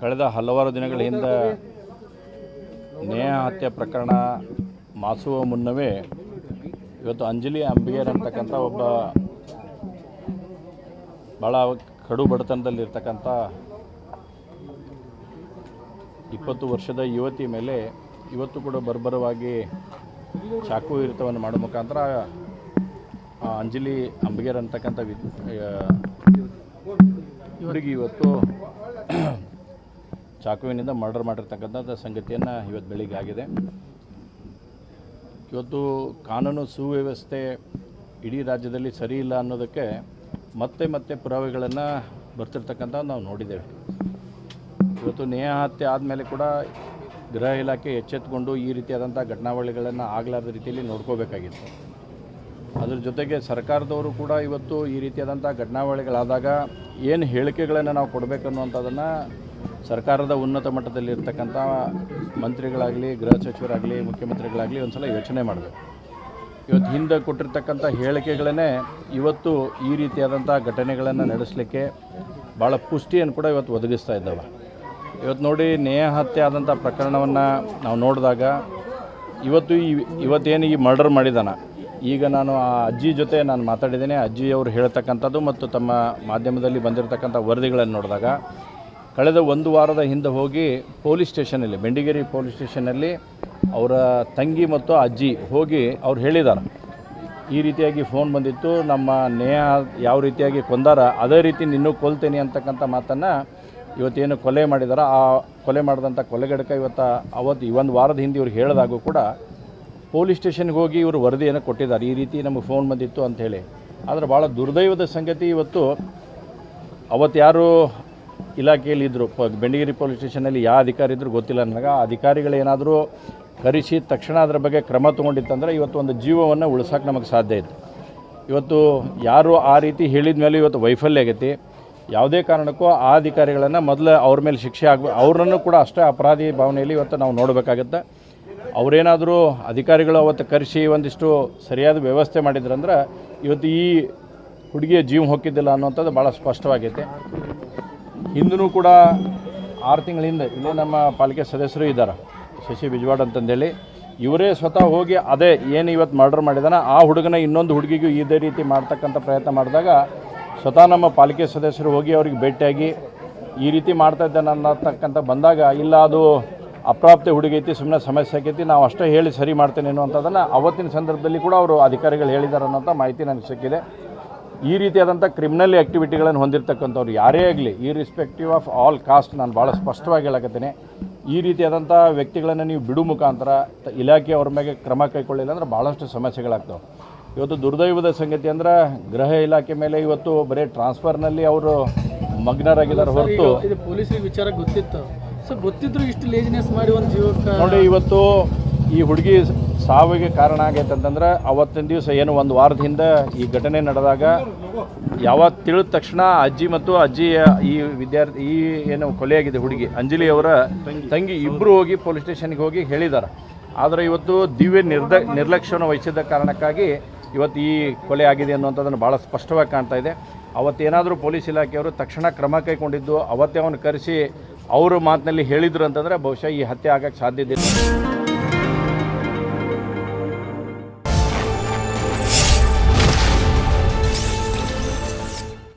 ಕಳೆದ ಹಲವಾರು ದಿನಗಳ ಹಿಂದೆ ನೇಹ ಹತ್ಯೆ ಪ್ರಕರಣ ಮಾಸುವ ಮುನ್ನವೇ ಇವತ್ತು ಅಂಜಲಿ ಅಂಬಿಗೇರ್ ಅಂತಕ್ಕಂಥ ಒಬ್ಬ ಭಾಳ ಕಡು ಬಡತನದಲ್ಲಿರ್ತಕ್ಕಂಥ ಇಪ್ಪತ್ತು ವರ್ಷದ ಯುವತಿ ಮೇಲೆ ಇವತ್ತು ಕೂಡ ಬರ್ಬರವಾಗಿ ಚಾಕು ಇರಿತವನ್ನು ಮಾಡೋ ಮುಖಾಂತರ ಅಂಜಲಿ ಅಂಬಿಗೇರ್ ಅಂತಕ್ಕಂಥ ಇವರಿಗೆ ಇವತ್ತು ಚಾಕುವಿನಿಂದ ಮರ್ಡರ್ ಮಾಡಿರ್ತಕ್ಕಂಥ ಸಂಗತಿಯನ್ನು ಇವತ್ತು ಬೆಳಿಗ್ಗೆ ಆಗಿದೆ. ಇವತ್ತು ಕಾನೂನು ಸುವ್ಯವಸ್ಥೆ ಇಡೀ ರಾಜ್ಯದಲ್ಲಿ ಸರಿ ಇಲ್ಲ ಅನ್ನೋದಕ್ಕೆ ಮತ್ತೆ ಮತ್ತೆ ಪುರಾವೆಗಳನ್ನು ಬರ್ತಿರ್ತಕ್ಕಂಥ ನಾವು ನೋಡಿದ್ದೇವೆ. ಇವತ್ತು ನೇಹ ಹತ್ಯೆ ಆದಮೇಲೆ ಕೂಡ ಗೃಹ ಇಲಾಖೆ ಎಚ್ಚೆತ್ತುಕೊಂಡು ಈ ರೀತಿಯಾದಂಥ ಘಟನಾವಳಿಗಳನ್ನು ಆಗಲಾರದ ರೀತಿಯಲ್ಲಿ ನೋಡ್ಕೋಬೇಕಾಗಿತ್ತು. ಅದ್ರ ಜೊತೆಗೆ ಸರ್ಕಾರದವರು ಕೂಡ ಇವತ್ತು ಈ ರೀತಿಯಾದಂಥ ಘಟನಾವಳಿಗಳಾದಾಗ ಏನು ಹೇಳಿಕೆಗಳನ್ನು ನಾವು ಕೊಡಬೇಕನ್ನುವಂಥದ್ದನ್ನು ಸರ್ಕಾರದ ಉನ್ನತ ಮಟ್ಟದಲ್ಲಿರ್ತಕ್ಕಂಥ ಮಂತ್ರಿಗಳಾಗಲಿ, ಗೃಹ ಸಚಿವರಾಗಲಿ, ಮುಖ್ಯಮಂತ್ರಿಗಳಾಗಲಿ ಒಂದು ಸಲ ಯೋಚನೆ ಮಾಡಬೇಕು. ಇವತ್ತು ಹಿಂದೆ ಕೊಟ್ಟಿರ್ತಕ್ಕಂಥ ಹೇಳಿಕೆಗಳನ್ನೇ ಇವತ್ತು ಈ ರೀತಿಯಾದಂಥ ಘಟನೆಗಳನ್ನು ನಡೆಸಲಿಕ್ಕೆ ಭಾಳ ಪುಷ್ಟಿಯನ್ನು ಕೂಡ ಇವತ್ತು ಒದಗಿಸ್ತಾ ಇದ್ದಾವೆ. ಇವತ್ತು ನೋಡಿ ನೇಯ ಹತ್ಯೆ ಆದಂಥ ಪ್ರಕರಣವನ್ನು ನಾವು ನೋಡಿದಾಗ ಇವತ್ತು ಈ ಇವತ್ತೇನು ಈ ಮರ್ಡರ್ ಮಾಡಿದಾನ ಈಗ ನಾನು ಆ ಅಜ್ಜಿ ಜೊತೆ ನಾನು ಮಾತಾಡಿದ್ದೇನೆ. ಅಜ್ಜಿಯವರು ಹೇಳ್ತಕ್ಕಂಥದ್ದು ಮತ್ತು ತಮ್ಮ ಮಾಧ್ಯಮದಲ್ಲಿ ಬಂದಿರತಕ್ಕಂಥ ವರದಿಗಳನ್ನು ನೋಡಿದಾಗ ಕಳೆದ ಒಂದು ವಾರದ ಹಿಂದೆ ಹೋಗಿ ಪೊಲೀಸ್ ಸ್ಟೇಷನಲ್ಲಿ, ಬೆಂಡಿಗೇರಿ ಪೊಲೀಸ್ ಸ್ಟೇಷನಲ್ಲಿ ಅವರ ತಂಗಿ ಮತ್ತು ಅಜ್ಜಿ ಹೋಗಿ ಅವ್ರು ಹೇಳಿದ್ದಾರೆ ಈ ರೀತಿಯಾಗಿ ಫೋನ್ ಬಂದಿತ್ತು. ನಮ್ಮ ನೇಹ ಯಾವ ರೀತಿಯಾಗಿ ಕೊಂದಾರ, ಅದೇ ರೀತಿ ನಿನ್ನೂ ಕೊಲ್ತೇನೆ ಅಂತಕ್ಕಂಥ ಮಾತನ್ನು ಇವತ್ತೇನು ಕೊಲೆ ಮಾಡಿದಾರ. ಆ ಕೊಲೆ ಮಾಡಿದಂಥ ಕೊಲೆಗಡಕ ಇವತ್ತು ಅವತ್ತು ಈ ಒಂದು ವಾರದ ಹಿಂದೆ ಇವ್ರು ಹೇಳಿದಾಗೂ ಕೂಡ ಪೊಲೀಸ್ ಸ್ಟೇಷನ್ಗೆ ಹೋಗಿ ಇವರು ವರದಿಯನ್ನು ಕೊಟ್ಟಿದ್ದಾರೆ. ಈ ರೀತಿ ನಮಗೆ ಫೋನ್ ಬಂದಿತ್ತು ಅಂಥೇಳಿ ಆದರೆ ಭಾಳ ದುರ್ದೈವದ ಸಂಗತಿ ಇವತ್ತು ಅವತ್ತು ಯಾರು ಇಲಾಖೆಯಲ್ಲಿ ಇದ್ದರು ಪ, ಬೆಂಡಿಗಿರಿ ಪೊಲೀಸ್ ಸ್ಟೇಷನಲ್ಲಿ ಯಾವ ಅಧಿಕಾರಿ ಇದ್ದರೂ ಗೊತ್ತಿಲ್ಲ ನನಗೆ. ಆ ಅಧಿಕಾರಿಗಳೇನಾದರೂ ಕರೆಸಿ ತಕ್ಷಣ ಅದರ ಬಗ್ಗೆ ಕ್ರಮ ತೊಗೊಂಡಿತ್ತಂದರೆ ಇವತ್ತು ಒಂದು ಜೀವವನ್ನು ಉಳಿಸೋಕೆ ನಮಗೆ ಸಾಧ್ಯ ಇತ್ತು ಇವತ್ತು ಯಾರು ಆ ರೀತಿ ಹೇಳಿದ ಮೇಲೆ ಇವತ್ತು ವೈಫಲ್ಯ ಆಗೈತಿ. ಯಾವುದೇ ಕಾರಣಕ್ಕೂ ಆ ಅಧಿಕಾರಿಗಳನ್ನು ಮೊದಲು ಅವ್ರ ಮೇಲೆ ಶಿಕ್ಷೆ ಆಗಬೇಕು ಅವ್ರನ್ನು ಕೂಡ ಅಷ್ಟೇ ಅಪರಾಧಿ ಭಾವನೆಯಲ್ಲಿ ಇವತ್ತು ನಾವು ನೋಡಬೇಕಾಗತ್ತೆ. ಅವರೇನಾದರೂ ಅಧಿಕಾರಿಗಳು ಅವತ್ತು ಕರೆಸಿ ಒಂದಿಷ್ಟು ಸರಿಯಾದ ವ್ಯವಸ್ಥೆ ಮಾಡಿದ್ರಂದ್ರೆ ಇವತ್ತು ಈ ಹುಡುಗಿಯ ಜೀವ ಹೊಕ್ಕಿದ್ದಿಲ್ಲ ಅನ್ನೋಂಥದ್ದು ಭಾಳ ಸ್ಪಷ್ಟವಾಗೈತೆ. ಹಿಂದೂ ಕೂಡ ಆರು ತಿಂಗಳಿಂದ ಇಲ್ಲೇ ನಮ್ಮ ಪಾಲಿಕೆ ಸದಸ್ಯರು ಇದ್ದಾರೆ. ಶಶಿ ಬಿಜ್ವಾಡ್ ಅಂತಂದೇಳಿ. ಇವರೇ ಸ್ವತಃ ಹೋಗಿ ಅದೇ ಏನು ಇವತ್ತು ಮರ್ಡರ್ ಮಾಡಿದಾನ, ಆ ಹುಡುಗನ ಇನ್ನೊಂದು ಹುಡುಗಿಗೂ ಇದೇ ರೀತಿ ಮಾಡ್ತಕ್ಕಂಥ ಪ್ರಯತ್ನ ಮಾಡಿದಾಗ ಸ್ವತಃ ನಮ್ಮ ಪಾಲಿಕೆ ಸದಸ್ಯರು ಹೋಗಿ ಅವ್ರಿಗೆ ಭೇಟಿಯಾಗಿ ಈ ರೀತಿ ಮಾಡ್ತಾ ಇದ್ದಾನೆ ಅನ್ನತಕ್ಕಂಥ ಬಂದಾಗ, ಇಲ್ಲ ಅದು ಅಪ್ರಾಪ್ತಿ ಹುಡುಗಿ ಸುಮ್ಮನೆ ಸಮಸ್ಯೆ ಆಗೈತಿ ನಾವು ಅಷ್ಟೇ ಹೇಳಿ ಸರಿ ಮಾಡ್ತೇನೆ ಅನ್ನುವಂಥದ್ದನ್ನು ಅವತ್ತಿನ ಸಂದರ್ಭದಲ್ಲಿ ಕೂಡ ಅವರು ಅಧಿಕಾರಿಗಳು ಹೇಳಿದ್ದಾರೆ ಅನ್ನೋಂಥ ಮಾಹಿತಿ ನನಗೆ ಸಿಕ್ಕಿದೆ. ಈ ರೀತಿಯಾದಂಥ ಕ್ರಿಮಿನಲ್ ಆ್ಯಕ್ಟಿವಿಟಿಗಳನ್ನು ಹೊಂದಿರತಕ್ಕಂಥವ್ರು ಯಾರೇ ಆಗಲಿ ಈ ರಿಸ್ಪೆಕ್ಟಿವ್ ಆಫ್ ಆಲ್ ಕಾಸ್ಟ್ ನಾನು ಭಾಳ ಸ್ಪಷ್ಟವಾಗಿ ಹೇಳಕತ್ತೇನೆ. ಈ ರೀತಿಯಾದಂಥ ವ್ಯಕ್ತಿಗಳನ್ನು ನೀವು ಬಿಡು ಮುಖಾಂತರ ಇಲಾಖೆ ಅವ್ರ ಮೇಲೆ ಕ್ರಮ ಕೈಗೊಳ್ಳಿಲ್ಲ ಅಂದರೆ ಭಾಳಷ್ಟು ಸಮಸ್ಯೆಗಳಾಗ್ತವೆ. ಇವತ್ತು ದುರ್ದೈವದ ಸಂಗತಿ ಅಂದ್ರೆ ಗೃಹ ಇಲಾಖೆ ಮೇಲೆ ಇವತ್ತು ಬರೀ ಟ್ರಾನ್ಸ್ಫರ್ನಲ್ಲಿ ಅವರು ಮಗ್ನರಾಗಿದ್ದಾರೆ ಹೊರತು. ಇದು ಪೊಲೀಸರಿಗೆ ವಿಚಾರ ಗೊತ್ತಿತ್ತು. ಸೊ ಗೊತ್ತಿದ್ರು ಇಷ್ಟು ಲೇಜಿನೆಸ್ ಮಾಡಿ ಒಂದು ಜೀವಕ್ಕೆ ನೋಡಿ ಇವತ್ತು ಈ ಹುಡುಗಿ ಸಾವಿಗೆ ಕಾರಣ ಆಗೈತೆ ಅಂತಂದ್ರೆ ಅವತ್ತಿನ ದಿವಸ ಏನು ಒಂದು ವಾರದ ಹಿಂದೆ ಈ ಘಟನೆ ನಡೆದಾಗ ಯಾವತ್ತು ತಿಳಿದ ತಕ್ಷಣ ಅಜ್ಜಿ ಮತ್ತು ಅಜ್ಜಿಯ ಈ ವಿದ್ಯಾರ್ಥಿ ಈ ಏನು ಕೊಲೆಯಾಗಿದೆ ಹುಡುಗಿ ಅಂಜಲಿ ಅವರ ತಂಗಿ ಇಬ್ಬರು ಹೋಗಿ ಪೊಲೀಸ್ ಸ್ಟೇಷನ್ಗೆ ಹೋಗಿ ಹೇಳಿದ್ದಾರೆ. ಆದರೆ ಇವತ್ತು ದಿವ್ಯ ನಿರ್ದ ನಿರ್ಲಕ್ಷ್ಯವನ್ನು ವಹಿಸಿದ ಕಾರಣಕ್ಕಾಗಿ ಇವತ್ತು ಈ ಕೊಲೆ ಆಗಿದೆ ಅನ್ನುವಂಥದ್ದನ್ನು ಭಾಳ ಸ್ಪಷ್ಟವಾಗಿ ಕಾಣ್ತಾ ಇದೆ. ಅವತ್ತೇನಾದರೂ ಪೊಲೀಸ್ ಇಲಾಖೆಯವರು ತಕ್ಷಣ ಕ್ರಮ ಕೈಗೊಂಡಿದ್ದು ಅವತ್ತೇ ಅವನು ಕರೆಸಿ ಅವರು ಮಾತಿನಲ್ಲಿ ಹೇಳಿದ್ರು ಅಂತಂದರೆ ಬಹುಶಃ ಈ ಹತ್ಯೆ ಆಗಕ್ಕೆ ಸಾಧ್ಯತೆ